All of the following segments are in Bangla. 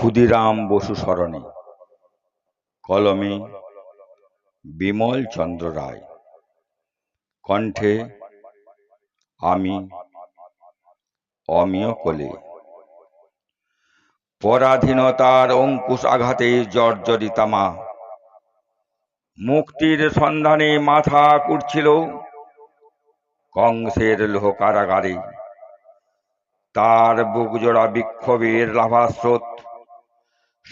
ক্ষুদিরাম বসু স্মরণে। কলমে বিমল চন্দ্র রায়। কণ্ঠে আমি অমিয় কোলে। পরাধীনতার অঙ্কুশ আঘাতে জর্জরিতামা। মুক্তির সন্ধানে মাথা কুটছিল কংসের লোহ কারাগারে তার বুকজোড়া বিক্ষোভের লাভাস্রোত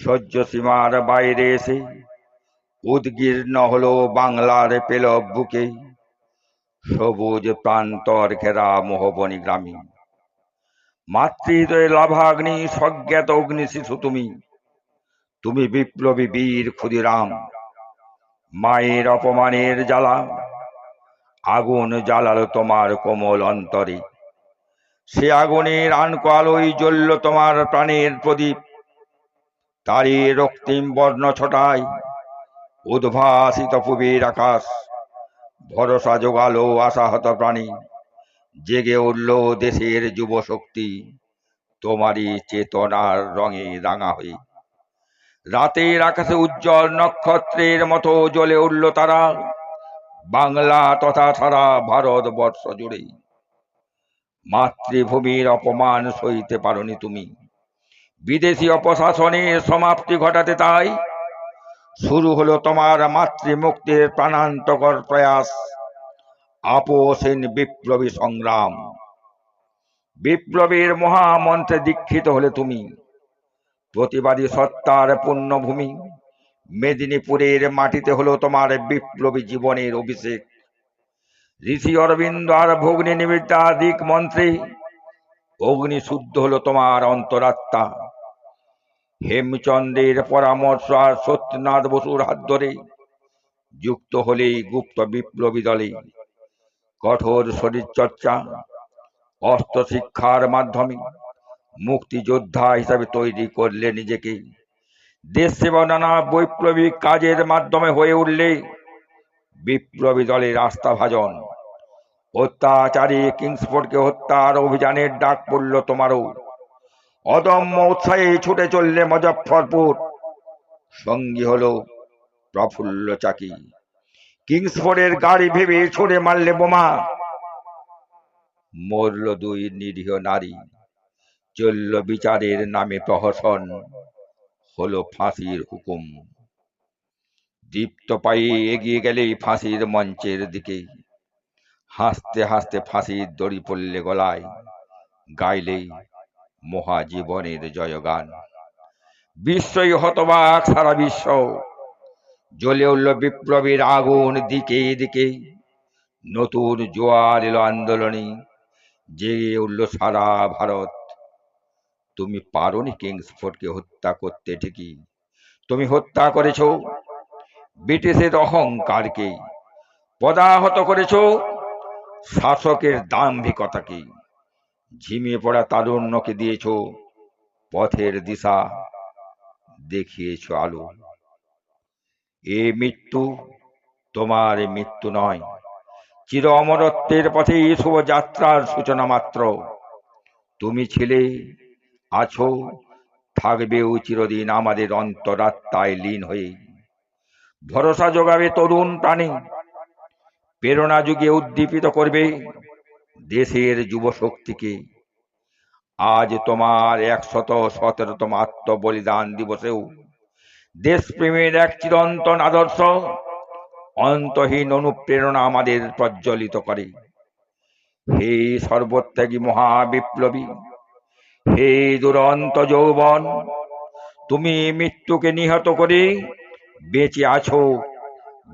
সহ্য সীমার বাইরে এসে উদ্গীর্ণ হলো বাংলার পেল বুকে। সবুজ প্রান্তর ঘেরা মোহবনী গ্রামে। মাতৃহৃদয়ে লাভাগ্নি সজ্ঞাত অগ্নি শিশু তুমি। তুমি বিপ্লবী বীর ক্ষুদিরাম, মায়ের অপমানের জ্বালা। আগুন জ্বালালো তোমার কোমল অন্তরে। সে আগুনের আনকো আলোয় জ্বলল তোমার প্রাণের প্রদীপ। তারই রক্তিম বর্ণ ছটায় উদ্ভাসিত পুবের আকাশ। ভরসা জোগালো আশাহত প্রাণী। জেগে উঠল দেশের যুব শক্তি তোমারই চেতনার রঙে রাঙা হয়ে রাতের আকাশে উজ্জ্বল নক্ষত্রের মতো জ্বলে উঠল তারা। বাংলা তথা সারা ভারতবর্ষ জুড়ে মাতৃভূমির অপমান সইতে পারনি তুমি। বিদেশি অপশাসনের সমাপ্তি ঘটাতে তাই শুরু হলো তোমার মাতৃমুক্তির প্রাণান্তকর প্রয়াস। আপোষহীন বিপ্লবী সংগ্রাম। বিপ্লবীর মহামন্ত্রে দীক্ষিত হলে তুমি। প্রতিবাদী সত্তার পুণ্যভূমি মেদিনীপুরের মাটিতে হলো তোমার বিপ্লবী জীবনের অভিষেক। ঋষি অরবিন্দ আর ভগ্নী নিবেদিক মন্ত্রে। অগ্নি শুদ্ধ হলো তোমার অন্তরাত্মা। হেমচন্দ্রের পরামর্শ আর সত্যনাথ বসুর হাত ধরে যুক্ত হলেই গুপ্ত বিপ্লবী দলে। কঠোর শরীর চর্চা অস্ত্র শিক্ষার মাধ্যমে মুক্তিযোদ্ধা হিসাবে তৈরি করলে নিজেকে। দেশ সেবা নানা বৈপ্লবিক কাজের মাধ্যমে হয়ে উঠলে বিপ্লবী দলের আস্থাভাজন অত্যাচারী কিংসফোর্ডকে হত্যার অভিযানের ডাক পড়ল তোমারও। অদম্য উৎসাহে ছুটে চললে মজফরপুর সঙ্গী হলো প্রফুল্ল চাকি। কিংসফোর্ডের গাড়ি ভেবে ছুড়ে মারলে বোমা। মরল দুই নিরীহ নারী। চলল বিচারের নামে প্রহসন। হলো ফাঁসির হুকুম। দীপ্ত পায়ে এগিয়ে গেলে ফাঁসির মঞ্চের দিকে। হাসতে হাসতে ফাঁসির দড়ি পড়লে গলায়। গাইলে মহাজীবনের জয়গান। বিশ্বই হতবাক সারা বিশ্ব। জ্বলে উঠল বিপ্লবীর আগুন দিকে দিকে নতুন জোয়ার এলো আন্দোলনে। জেগে উঠল সারা ভারত। তুমি পারোনি কিংসফোর্ডকে হত্যা করতে ঠিকই। তুমি হত্যা করেছ ব্রিটিশের অহংকারকে। পদাহত করেছ শাসকের দাম্ভিকতাকে। ঝিমিয়ে পড়া তারুণ্যকে দিয়েছ, পথের দিশা দেখিয়েছ আলো। এ মৃত্যু তোমার মৃত্যু নয়, চির অমরত্বের পথে শুভযাত্রার সূচনা মাত্র। তুমি ছিলে, আছো, থাকবেও চিরদিন আমাদের অন্তরাত্মায় লীন হয়ে। ভরসা যোগাবে তরুণ প্রাণী, প্রেরণা যুগে উদ্দীপিত করবে দেশের যুব শক্তিকে আজ তোমার একশত সতেরোতম আত্ম বলিদান দিবসেও দেশপ্রেমের এক চিরন্তন আদর্শ অন্তহীন অনুপ্রেরণা আমাদের প্রজ্বলিত করে। হে সর্বত্যাগী মহাবিপ্লবী, হে দুরন্ত যৌবন, তুমি মৃত্যুকে নিহত করে বেঁচে আছো,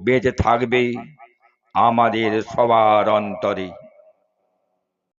বেঁচে থাকবে আমাদের সবার অন্তরে।